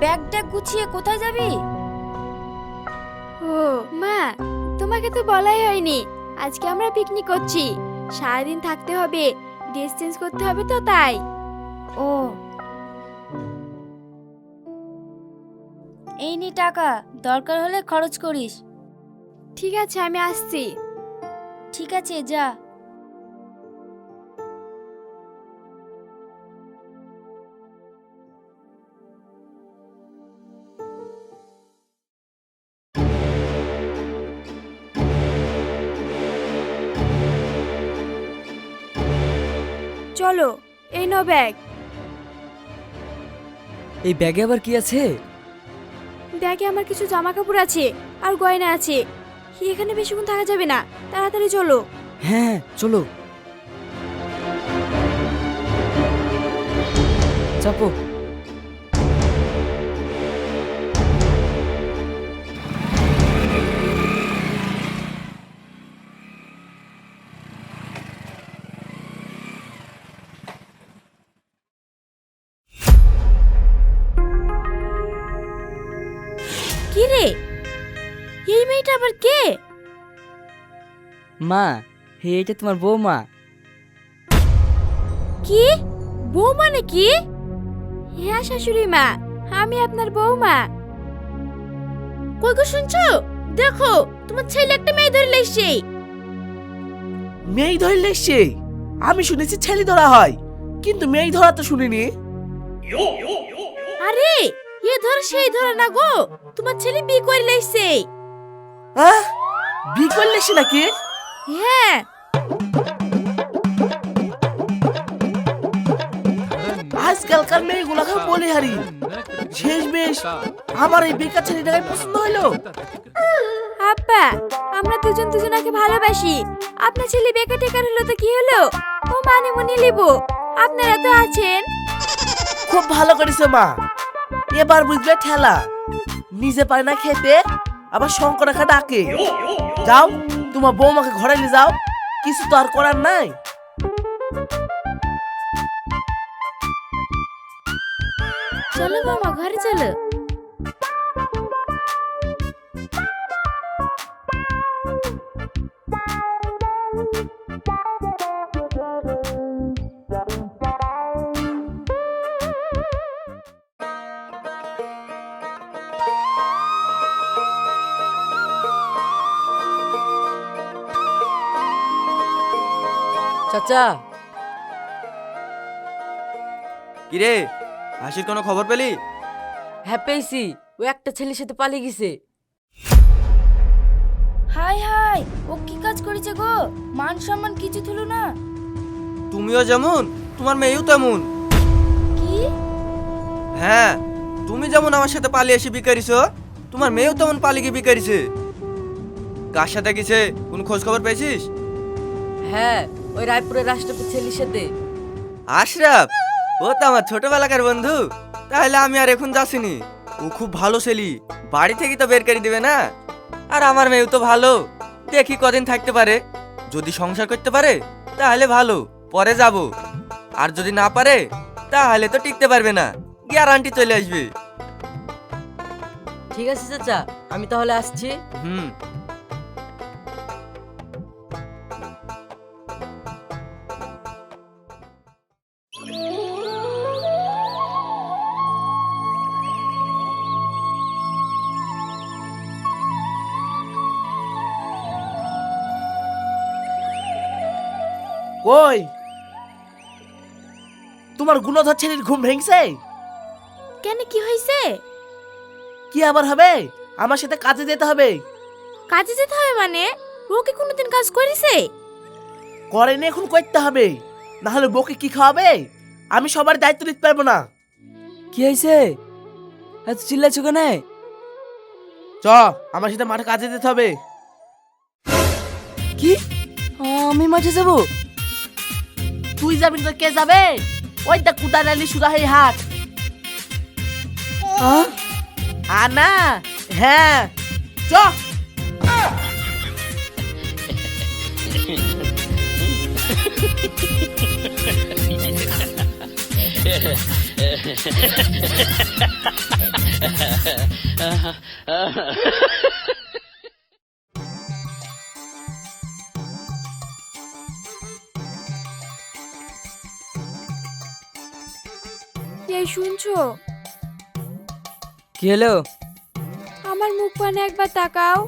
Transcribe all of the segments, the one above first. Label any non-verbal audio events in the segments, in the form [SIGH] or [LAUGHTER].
Bag tag গুছিয়ে কোথায় যাবি? ও মা তোমাকে তো বলাই হয়নি। আজকে আমরা পিকনিক করছি। সারাদিন থাকতে হবে ড্রেস চেঞ্জ করতে হবে তো তাই। ও। এই নি টাকা দরকার হলে খরচ করিস। ঠিক আছে আমি আসছি। ঠিক আছে যা। ব্যাগ। এই ব্যাগে আবার কি আছে? ব্যাগে আমার কিছু জামা কাপড় আছে আর গয়না আছে। এখানে বেশিক্ষণ থাকা যাবে না তাড়াতাড়ি চলো। হ্যাঁ চলো। চাপো। মেয়েটা আবার কে? মা হে এটা তোমার বৌমা। কি? বৌমা নাকি? হ্যাঁ শাশুড়ি মা আমি আপনার বৌমা। কই গো শুনছো? দেখো তোমার ছেলে একটা মেয়ে ধরে লেসছে মেয়ে ধরলে সে আমি শুনেছি ছেলে ধরা হয় কিন্তু মেয়ে ধরা তো শুনিনি। আরে এ ধর সেই ধরে না গো তোমার ছেলে বিয়ে করে লেসছে হ্যাঁ? বি করলে সে নাকি? হ্যাঁ। আজকালকার মেয়েগুলাকে বলে হারি শেষ বেশ আমার এই বেকার ছেলেটাকে পছন্দ হইল? আব্বা আমরা দুজন দুজনাকে ভালোবাসি। আপনার ছেলে বেকার টেকার হলো তো কি হলো? ও মানে মনে লিব। আপনারা তো আছেন। খুব ভালো করেছে মা। এবার বুঝবে ঠেলা। নিজে পারে না খেতে। আবার শঙ্কর রেখা ডাকে। যাও, তোমার বৌমাকে ঘরে নিয়ে যাও, কিছু তো আর করার নাই। চলো বৌমা, ঘরে চলো। চাচা কিরে হাসির কোনো খবর পেলি? হ্যাঁ পেয়েছি। ও একটা ছেলের সাথে পালিয়ে গেছে। হাই হাই ও কি কাজ করেছে গো? মান সম্মান কিছু থুলো না। তুমিও যেমন তোমার মেয়েও তেমন। কি? হ্যাঁ তুমি যেমন আমার সাথে পালিয়ে এসে বিকারিছ তোমার মেয়েও তেমন পালিয়ে গিয়ে বিকারিছে কার সাথে গেছে কোন খোঁজ খবর পেয়েছিস? হ্যাঁ ওই রায়পুরের রাষ্ট্রপতি ছেলের সাথে। আশরাফ ও তো আমার ছোটবেলাকার বন্ধু। তাহলে আমি আর এখন যাচ্ছিনি। ও খুব ভালো ছেলি। বাড়ি থেকে তো বের করে দিবে না। আর আমার মেয়েও তো ভালো। দেখি কদিন থাকতে পারে। যদি সংসার করতে পারে তাহলে ভালো। পরে যাব। আর যদি না পারে তাহলে তো টিকতে পারবে না। গ্যারান্টি চলে আসবে। ঠিক আছে চাচা আমি তাহলে আসছি। হুম। কই তোমার গুণধর ছেলের ঘুম ভেঙছে? কেন কি হয়েছে? কি আবার হবে? আমার সাথে কাজে যেতে হবে। কাজে যেতে হবে মানে? ও কি কোনোদিন কাজ করেছে? করেনি এখন করতে হবে। না হলে বকে কি খাওয়াবে? আমি সবার দায়িত্ব নিতে পারব না। কি হয়েছে? এত চিল্লাছো কেন? চ আমার সাথে মাঠে কাজে যেতে হবে। কি? আমি মাঠে যাব? তুই যাবি তো কে যাবে? ওই দেখ কুদা নালি সুদা হয়ে হাট আনা হ্যাঁ চ। এই [LAUGHS] কি হলো? আমার মুখ পানে একবার তাকাও।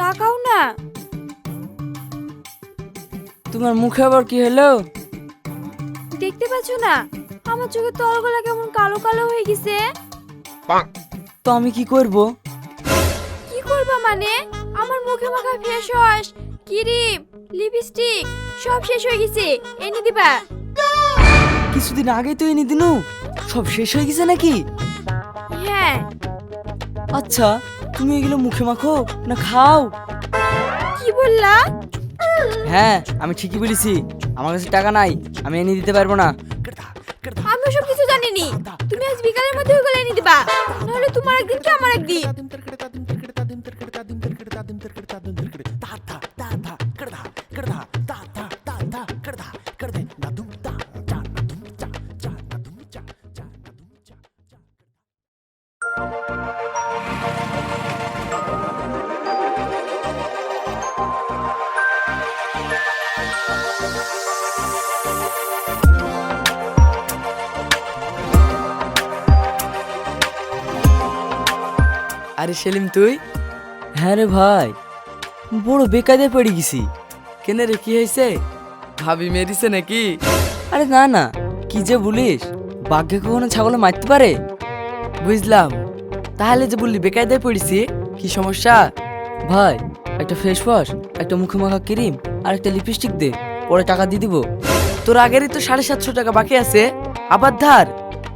তাকাও না। তোমার মুখে আবার কি হলো? দেখতে পাচ্ছ না? আমার চোখের তলগুলা কেমন কালো কালো হয়ে গেছে। তো আমি কি করব? কি করবা মানে? আমার মুখে মাখা ফেস ওয়াশ ক্রিম লিপস্টিক সব শেষ হয়ে গেছে। এনে দিবা। কিছুদিন আগেই তো এনে দিনু। সব শেষ হয়ে গেছে নাকি? হ্যাঁ। আচ্ছা তুমি এগুলো মুখে মাখো না খাও। কি বললা? হ্যাঁ আমি ঠিকই বলেছি। আমার কাছে টাকা নাই আমি এনে দিতে পারব না। আমি সব কিছু জানিনি। তুমি আজ বিকালের মধ্যে ওগুলো এনে দিবা। নাহলে তোমার একদিন কি আমার একদিন? সেলিম তুই? হ্যাঁ রে ভাই বড় বেকায়দে পড়ে গেছি। কেনে রে কি হয়েছে? ভাবি মেরিছে নাকি? আরে না না কি যে বলিস বাঘে কখনো ছাগলে মারতে পারে? বুঝলাম তাহলে যে বললি বেকায়দায় পড়েছি কি সমস্যা? ভাই একটা ফেস ওয়াশ একটা মুখে মাখা ক্রিম আর একটা লিপস্টিক দে পরে টাকা দিয়ে দিব। তোর আগেরই তো সাড়ে সাতশো টাকা বাকি আছে আবার ধার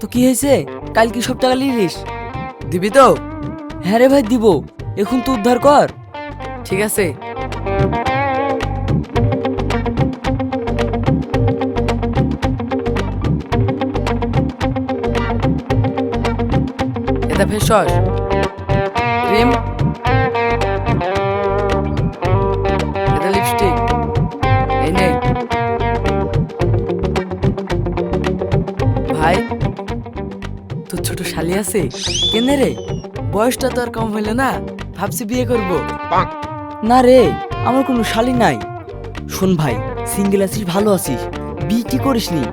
তো কি হয়েছে? কাল কি সব টাকা লিলিস দিবি তো? হ্যাঁ রে ভাই, দিব। এখন তো উদ্ধার কর। ঠিক আছে। এটা ওয়াশ ক্রিম ভাই, তোর ছোট শালি আছে? কেনে রে? বয়সটা তো আর কম হইল না ভাবছি বিয়ে করব। না রে আমার কোনো শালি নাই। শোন ভাই সিঙ্গেল আছিস ভালো আছিস। বিয়ে কি করিসনি?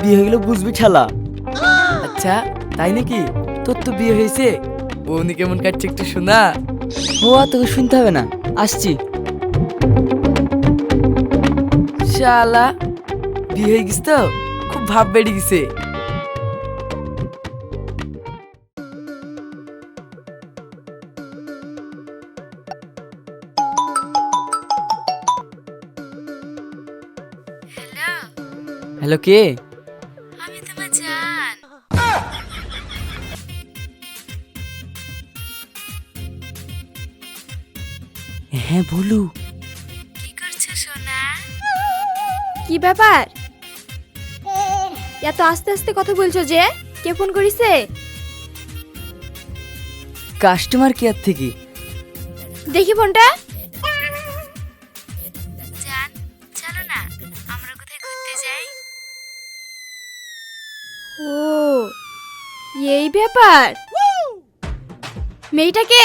বিয়ে হয়ে গেলে বুঝবি ঠেলা। আচ্ছা তাই নাকি? তোর তো বিয়ে হয়েছে বৌনি কেমন কাটছে একটু শোনা। ও আর তোকে শুনতে হবে না। আসছি। শালা বিয়ে হয়ে গেছে তো? খুব ভাব বেড়ে গেছে। হ্যালো কে? আমি তোমার জান। হ্যাঁ বলু। কি করছ সোনা? কি ব্যাপার? এত আস্তে আস্তে কথা বলছো যে কে ফোন করিছে? কাস্টমার কেয়ার থেকে। দেখি ফোনটা। এই ব্যাপার। মেয়েটাকে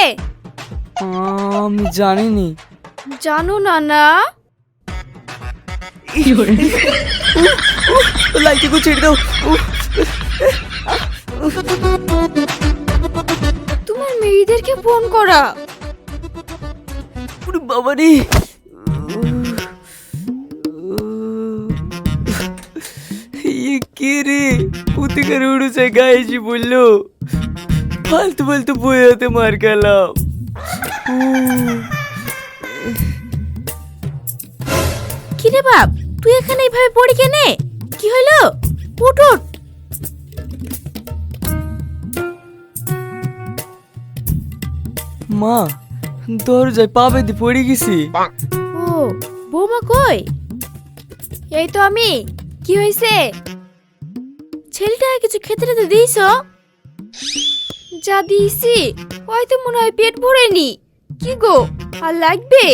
আমি জানিনি। জানো না না লাইটে কো ছেড়ে দাও। তোমার মেয়েদেরকে ফোন করা। পুরো বাবা রে কে রে? কোথেকার উড়েছে গায়ে এসে বলল। ফালতু ফালতু বই হাতে মার গেলাম কি রে বাপ তুই এখানে এইভাবে পড়ি কেনে? কি হলো? উঠ উঠ। মা দরজায় পা বেঁধে পড়ে গেছি। ও বৌমা কই? এই তো আমি কি হয়েছে ছেলেটা কিছু খেতে টেতে দিয়েছ? যা দিয়েছি হয়তো মনে হয় পেট ভরেনি। কি গো আর লাগবে?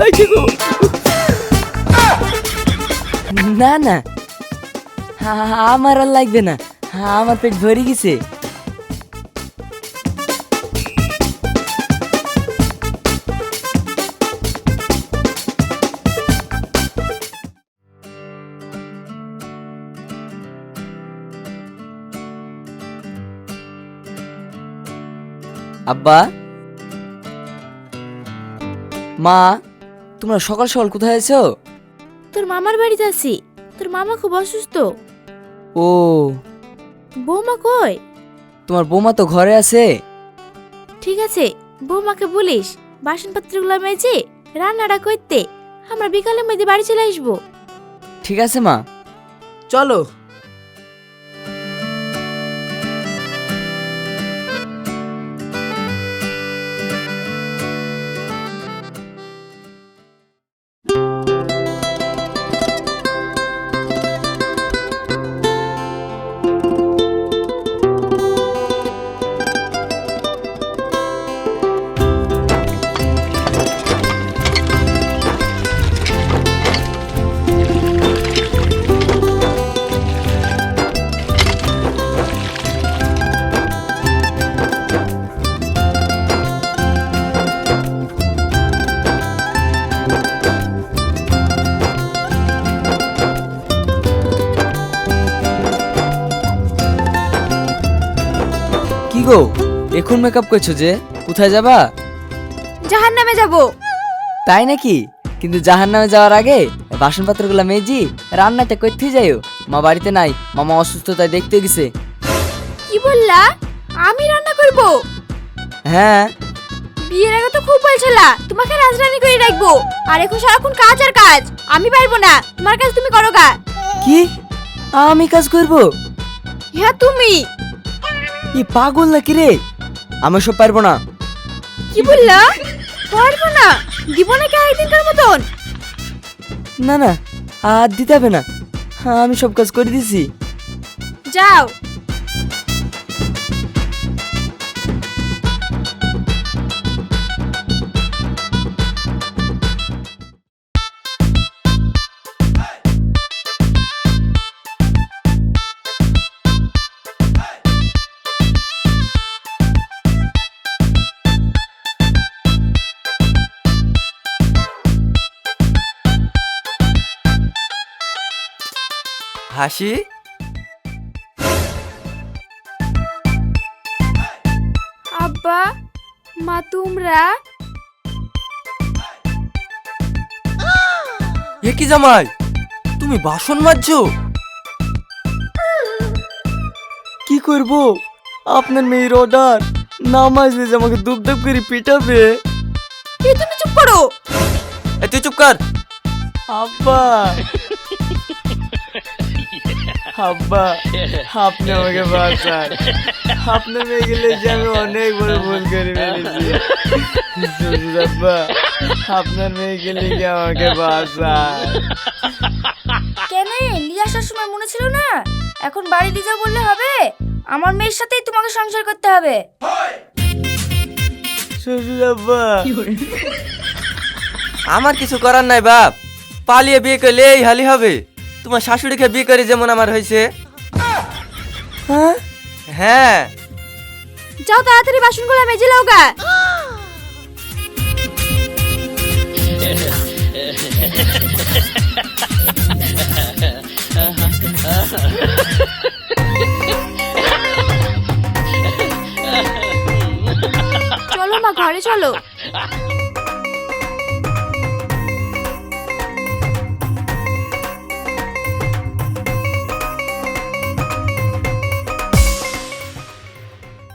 লাগে গো। না না আমার আর লাগবে না। আমার পেট ভরে গেছে। আব্বা? মা তোমরা সকাল সকাল কোথায় আছো? তোর মামার বাড়িতে আছি। তোর মামা খুব অসুস্থ। ও। বৌমা কই? তোমার বৌমা তো ঘরে আছে। ঠিক আছে বৌমাকে বলিস বাসনপত্রগুলো মেজে রান্নাটা করতে। আমরা বিকালের মধ্যে বাড়ি চলে আসব। ঠিক আছে মা। চলো। এখন মেকআপ করছ যে কোথায় যাবা? জাহান নামে যাব। তাই নাকি? কিন্তু জাহান নামে যাওয়ার আগে বাসনপত্র বাসনপত্রগুলো মেজি রান্নাটা করতে যাইও। মা বাড়িতে নাই মামা অসুস্থতায় দেখতে গেছে। কি বললা? আমি রান্না করব? হ্যাঁ। বিয়ের আগে তো খুব বলছিলা তোমাকে রাজরানি করে রাখব। আর এখন সারাক্ষণ কাজ আর কাজ। আমি পারব না তোমার কাজ তুমি করো গা। কি? আমি কাজ করব? হ্যাঁ তুমি। ই পাগল নাকি রে? আমি সব পারব না। কি বললা? পারব না? দিব না কে একদিনকার মতন? না না আর দিতে হবে না। আমি সব কাজ করে দিছি। যাও। হাসি? আব্বা মা তোমরা? এ কি জামাই? তুমি বাসন মাজছো? কি করব? আপনার মেয়ের অর্ডার না মাজলে যে আমাকে দুপ দুপ করে পিটাবে। এই তুমি চুপ করো। এ তুই চুপ কর। আব্বা। আব্বা আপনি [LAUGHS] আমাকে বাঁচান আপনার মেয়ে গেলে যে আমি অনেক বড় ভুল করে ফেলেছি। শ্বশুর আব্বা আপনার মেয়ে গেলে কি আমাকে বাঁচান কেন নিয়ে আসার সময় মনে ছিল না? এখন বাড়ি নিয়ে যাও বললে হবে? আমার মেয়ের সাথেই তোমাকে সংসার করতে হবে। শ্বশুর আব্বা। আমার কিছু করার নাই বাপ। পালিয়ে বিয়ে করলে এই হালি হবে। তোমার শাশুড়িকে বিয়ে করে যেমন আমার হয়েছে। হ্যাঁ? হ্যাঁ। যাও তাড়াতাড়ি বাসনগুলো মেজে লাও গা।